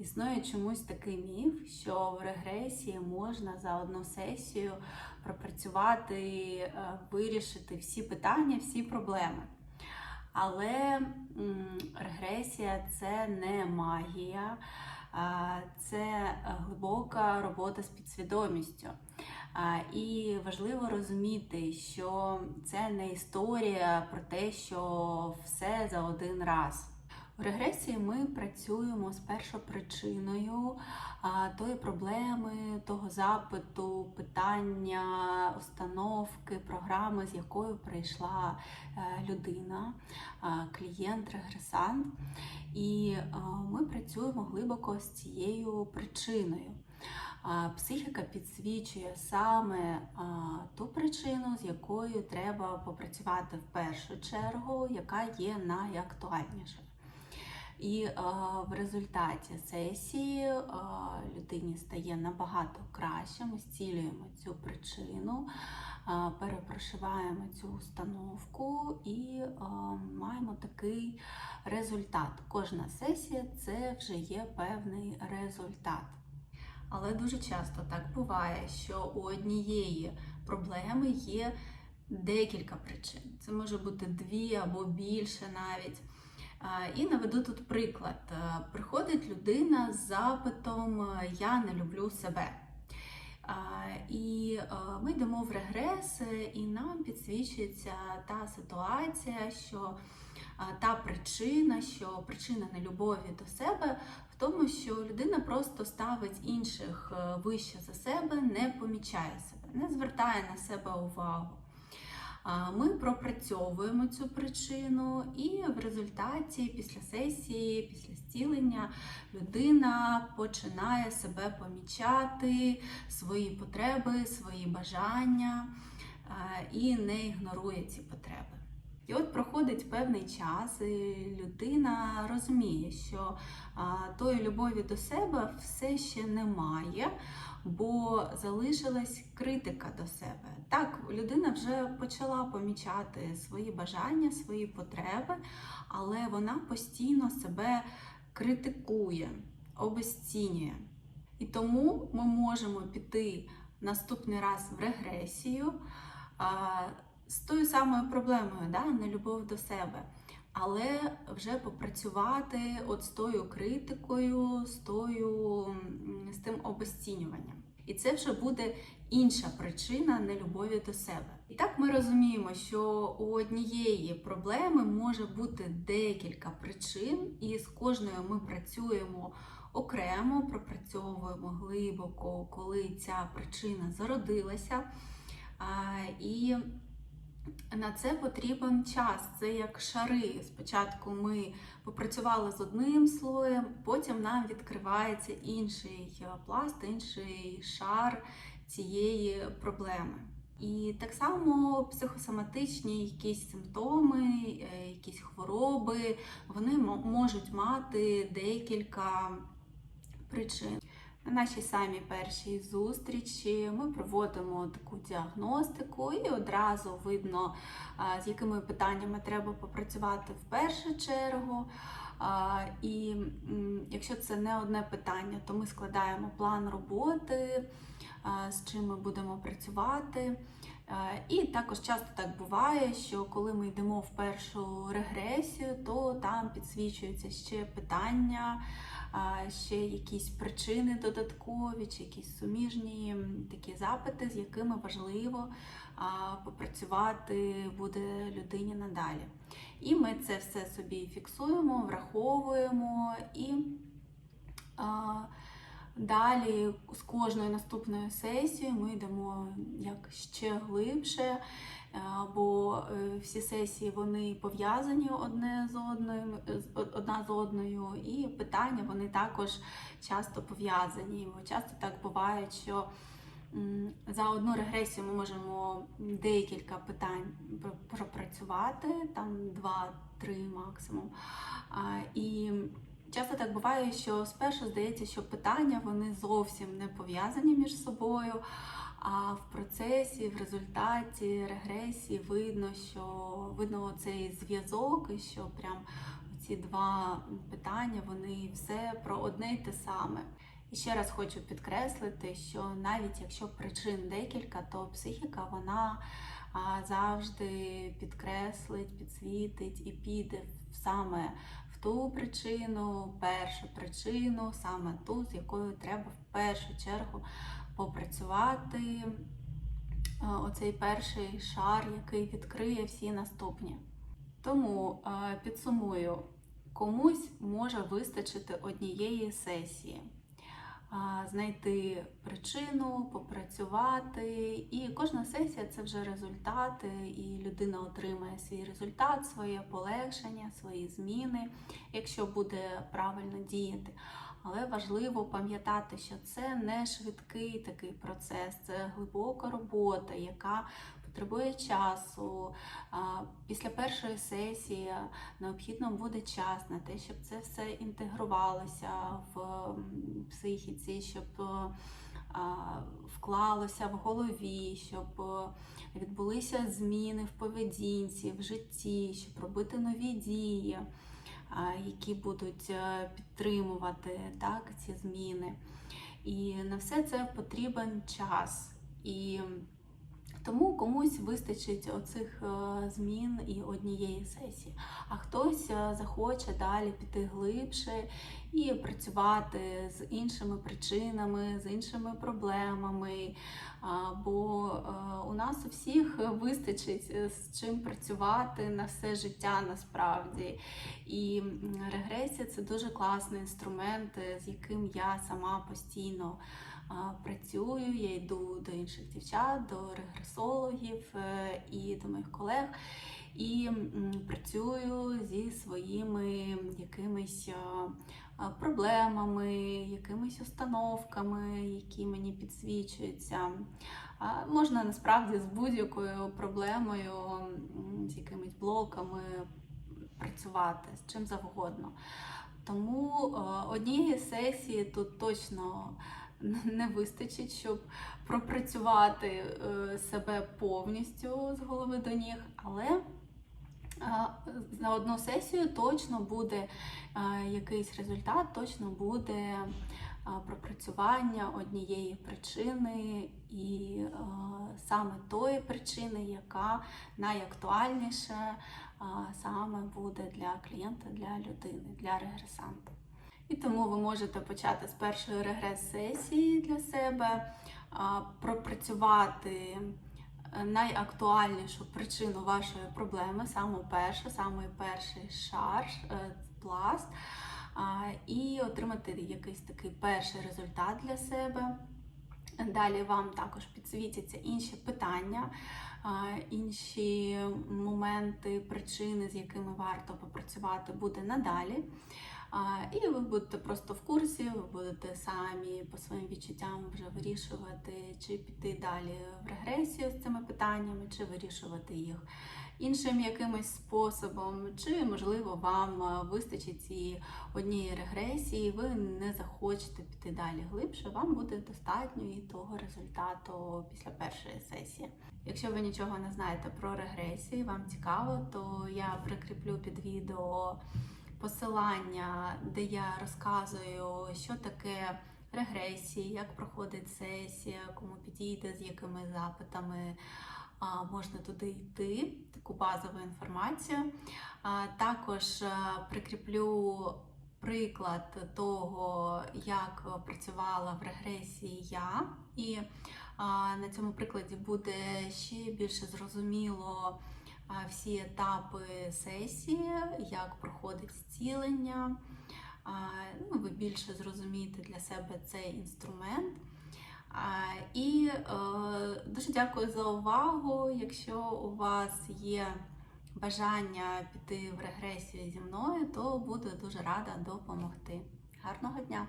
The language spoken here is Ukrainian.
Існує чомусь такий міф, що в регресії можна за одну сесію пропрацювати, е, вирішити всі питання, всі проблеми. Але регресія це не магія, це глибока робота з підсвідомістю. І важливо розуміти, що це не історія про те, що все за один раз. У регресії ми працюємо з першопричиною тої проблеми, того запиту, питання, установки, програми, з якою прийшла е, людина, клієнт-регресант. І ми працюємо глибоко з цією причиною. Психіка підсвічує саме ту причину, з якою треба попрацювати в першу чергу, яка є найактуальнішою. І е, в результаті сесії е, людині стає набагато краще. Ми зцілюємо цю причину, е, перепрошиваємо цю установку і маємо такий результат. Кожна сесія це вже є певний результат. Але дуже часто так буває, що у однієї проблеми є декілька причин. Це може бути дві або більше навіть. І наведу тут приклад. Е, Приходить людина з запитом е, Я не люблю себе. І е, ми йдемо в регрес, і нам підсвічується та ситуація, що та причина, що причина нелюбові до себе в тому, що людина просто ставить інших вище за себе, не помічає себе, не звертає на себе увагу. Ми пропрацьовуємо цю причину, і в результаті, після сесії, після зцілення, людина починає себе помічати, свої потреби, свої бажання і не ігнорує ці потреби. І от проходить певний час, і людина розуміє, що тої любові до себе все ще немає, бо залишилась критика до себе. Так, людина вже почала помічати свої бажання, свої потреби, але вона постійно себе критикує, обесцінює. І тому ми можемо піти наступний раз в регресію з тою самою проблемою, да, нелюбов до себе. Але вже попрацювати от з тою критикою, з тою з тим обесцінюванням. І це вже буде інша причина нелюбові до себе. І так ми розуміємо, що у однієї проблеми може бути декілька причин, і з кожною ми працюємо окремо, пропрацьовуємо глибоко, коли ця причина зародилася. І на це потрібен час. Це як шари. Спочатку ми попрацювали з одним слоєм, потім нам відкривається інший пласт, інший шар цієї проблеми. І так само психосоматичні якісь симптоми, е, якісь хвороби, вони можуть мати декілька причин. На нашій самій першій зустрічі ми проводимо таку діагностику, і одразу видно, з якими питаннями треба попрацювати в першу чергу. І якщо це не одне питання, то ми складаємо план роботи, з чим ми будемо працювати. А, І також часто так буває, що коли ми йдемо в першу регресію, то там підсвічуються ще питання ще якісь причини додаткові, чи якісь суміжні такі запити, з якими важливо попрацювати буде людині надалі. І ми це все собі фіксуємо, враховуємо і а, далі з кожною наступною сесією ми йдемо як ще глибше. е, Бо е, всі сесії вони пов'язані одне з одною, з- одна з одною, і питання вони також часто пов'язані. Бо часто так буває, що за одну регресію ми можемо декілька питань пропрацювати, там два-три максимум. І часто так буває, що спершу здається, що питання вони зовсім не пов'язані між собою. А в процесі, в результаті регресії видно, що видно цей зв'язок, і що прям ці два питання вони все про одне й те саме. І ще раз хочу підкреслити, що навіть якщо причин декілька, то психіка вона завжди підкреслить, підсвітить і піде саме ту причину, першу причину, саме ту, з якою треба в першу чергу попрацювати. Оцей перший шар, який відкриє всі наступні. Тому е, підсумую, комусь може вистачити однієї сесії, знайти причину, попрацювати. І кожна сесія це вже результати, і людина отримає свій результат, своє полегшення, свої зміни, якщо буде правильно діяти. Але важливо пам'ятати, що це не швидкий такий процес, це глибока робота, яка потребує часу. Після першої сесії необхідно буде час на те, щоб це все інтегрувалося в психіці, щоб е, вклалося в голові, щоб е, відбулися зміни в поведінці, в житті, щоб робити нові дії, які будуть е, підтримувати так, ці зміни. І на все це потрібен час. І тому комусь вистачить оцих е, змін і однієї сесії, а хтось е, захоче далі піти глибше і працювати з іншими причинами, з іншими проблемами. Бо е, у нас у всіх вистачить з чим працювати на все життя насправді. І регресія це дуже класний інструмент, з яким я сама постійно працюю. Я йду до інших дівчат, до регресологів е, і до моїх колег. І працюю зі своїми якимись проблемами, якимись установками, які мені підсвічуються. Можна насправді з будь-якою проблемою, з якимись блоками працювати, з чим завгодно. Тому е, однієї сесії тут точно не вистачить, щоб пропрацювати е, себе повністю з голови до ніг, але на одну сесію точно буде е, якийсь результат, точно буде пропрацювання однієї причини і саме тої причини, яка найактуальніша саме буде для клієнта, для людини, для регресанта. Тому ви можете почати з першої регрес-сесії для себе, пропрацювати е, найактуальнішу причину вашої проблеми, саме першу, саме перший шар, е, пласт, і отримати якийсь такий перший результат для себе. Далі вам також підсвітяться інші питання, інші моменти, причини, з якими варто попрацювати буде надалі. І ви будете просто в курсі, ви будете самі по своїм відчуттям вже вирішувати, чи піти далі в регресію з цими питаннями, чи вирішувати їх іншим якимось способом, чи можливо вам вистачить і однієї регресії, ви не захочете піти далі глибше, вам буде достатньо і того результату після першої сесії. Якщо ви нічого не знаєте про регресії, вам цікаво, то я прикріплю під відео посилання, де я розказую, що таке регресії, як проходить сесія, кому підійде, з якими запитами можна туди йти, таку базову інформацію. Також прикріплю приклад того, як працювала в регресії я, і на цьому прикладі буде ще більше зрозуміло всі етапи сесії, як проходить зцілення. Ну, ви більше зрозумієте для себе цей інструмент. І е, дуже дякую за увагу. Якщо у вас є бажання піти в регресію зі мною, то буду дуже рада допомогти. Гарного дня!